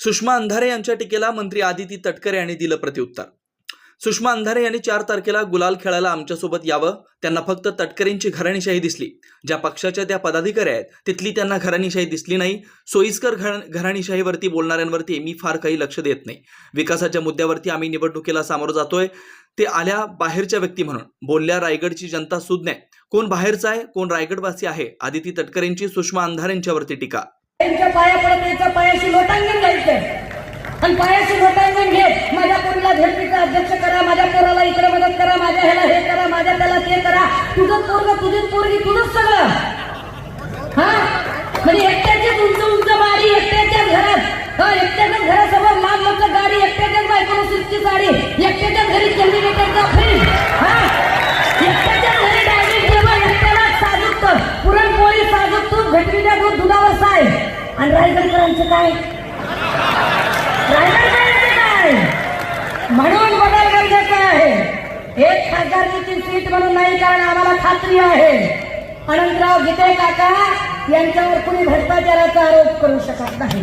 सुषमा अंधारे यांच्या टीकेला मंत्री आदिती तटकरे यांनी दिलं प्रत्युत्तर. सुषमा अंधारे यांनी चार तारखेला गुलाल खेळायला आमच्यासोबत यावं त्यांना फक्त तटकरेंची घराणीशाही दिसली. ज्या पक्षाच्या त्या पदाधिकारी आहेत तिथली त्यांना घराणीशाही दिसली नाही. सोयीस्कर घराणीशाहीवरती बोलणाऱ्यांवरती मी फार काही लक्ष देत नाही. विकासाच्या मुद्द्यावरती आम्ही निवडणुकीला सामोरं जातोय. ते आल्या बाहेरच्या व्यक्ती म्हणून. बोलल्या रायगडची जनता सुज्ञ आहे. कोण बाहेरचा आहे कोण रायगडवासी आहे आदिती तटकरेंची सुषमा अंधारेंच्यावरती टीका. त्यांच्या पाया पडत यायचं पायाशी लोटांगण जायचं आणि पायाशी लोटांगण घेत माझ्या पोरीला झेडपीचा अध्यक्ष करा माझ्या पोराला इकडे मदत करा माझ्या ह्याला हे करा माझ्या त्याला ते करा. तुझं पोरग तुझी पोरगी तुझंच सगळं. हा? म्हणजे एकट्याच्या उंच उंच गाडी एकट्याच्या घरात हा एकट्याच्या घरासमोर लांब मोठं गाडी एकट्याच्याच बायकोला सिल्कची साडी एकट्याच्या घरी कॅन्डिडेटचा फ्रीज हा? एकट्याच्या घरी डायनिंग टेबल एकट्याला साजूक पुरणपोळी साजूक तूप घटवीच्या दूध दुधावर साय. आणि रायगडकरांचं काय? रायगडकरांचं काय? म्हणून बदल गरजेचा आहे. एक खासदारकीची सीट म्हणून नाही कारण आम्हाला खात्री आहे. अनंतराव गीते काका यांच्यावर कुणी भ्रष्टाचाराचा आरोप करू शकत नाही.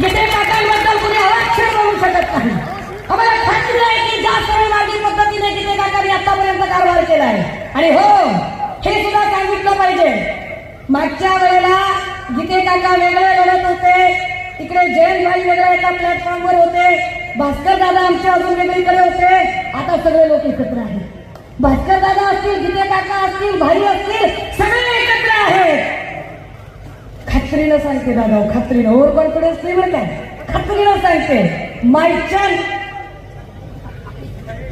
गीते काकांबद्दल कुणी आरक्षण करू शकत नाही. आम्हाला खात्री आहे की जास्त मार्गी पद्धतीने गीते काकांनी आतापर्यंत कारभार केला आहे आणि हो हे सुद्धा सांगितलं पाहिजे. मागच्या वेळेला गीते काका वेगळे लढत होते इकडे जयंत भाई वेगळ्या एका प्लॅटफॉर्मवर होते. भास्कर दादा आमच्या अजून वेगळीकडे होते. आता सगळे लोक एकत्र आहेत. भास्कर दादा असतील गीते काका असतील भाई असतील सगळे एकत्र आहेत. खात्रीनं सांगते दादा खात्रीनं. ओव्हर कॉन्फिडन्स नाही बरं काय खात्रीनं सांगते. मायचन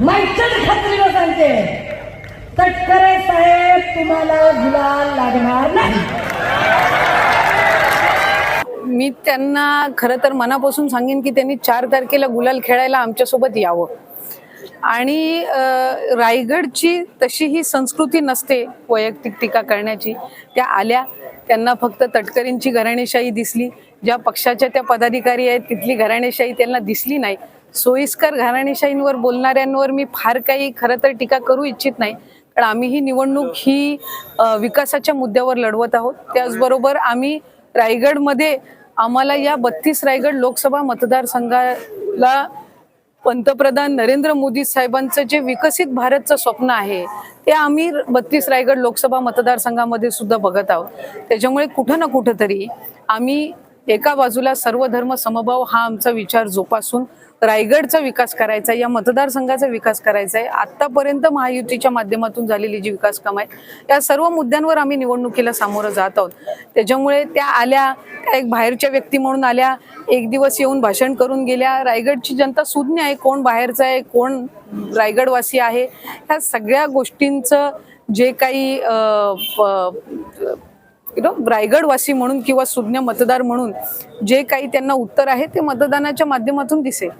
मायचन खात्रीनं सांगते. तटकरे साहेब तुम्हाला गुलाल लागणार नाही मी त्यांना खरं तर मनापासून सांगेन की त्यांनी चार तारखेला गुलाल खेळायला आमच्यासोबत यावं. आणि रायगडची तशी ही संस्कृती नसते वैयक्तिक टीका करण्याची. त्या आल्या त्यांना फक्त तटकरींची घराणेशाही दिसली. ज्या पक्षाच्या त्या पदाधिकारी आहेत तिथली घराणेशाही त्यांना दिसली नाही. सोयीस्कर घराणेशाहींवर बोलणाऱ्यांवर मी फार काही खरं तर टीका करू इच्छित नाही. कारण आम्ही ही निवडणूक ही विकासाच्या मुद्द्यावर लढवत आहोत. त्याचबरोबर आम्ही रायगडमध्ये आम्हाला या बत्तीस रायगड लोकसभा मतदारसंघाला पंतप्रधान नरेंद्र मोदी साहेबांचं जे विकसित भारतचं स्वप्न आहे ते आम्ही बत्तीस रायगड लोकसभा मतदारसंघामध्ये सुद्धा बघत आहोत. त्याच्यामुळे कुठं ना कुठंतरी आम्ही एका बाजूला सर्व धर्म समभाव हा आमचा विचार जोपासून रायगडचा विकास करायचा आहे, या मतदारसंघाचा विकास करायचा आहे. आतापर्यंत महायुतीच्या माध्यमातून झालेली जी विकास कामं आहेत या सर्व मुद्द्यांवर आम्ही निवडणुकीला सामोरं जात आहोत. त्याच्यामुळे त्या आल्या त्या एक बाहेरच्या व्यक्ती म्हणून आल्या एक दिवस येऊन भाषण करून गेल्या. रायगडची जनता सुज्ञ आहे कोण बाहेरचं आहे कोण रायगडवासी आहे. ह्या सगळ्या गोष्टींचं जे काही यु नो रायगडवासी म्हणून किंवा सुज्ञ मतदार म्हणून जे काही त्यांना उत्तर आहे ते मतदानाच्या माध्यमातून दिसेल.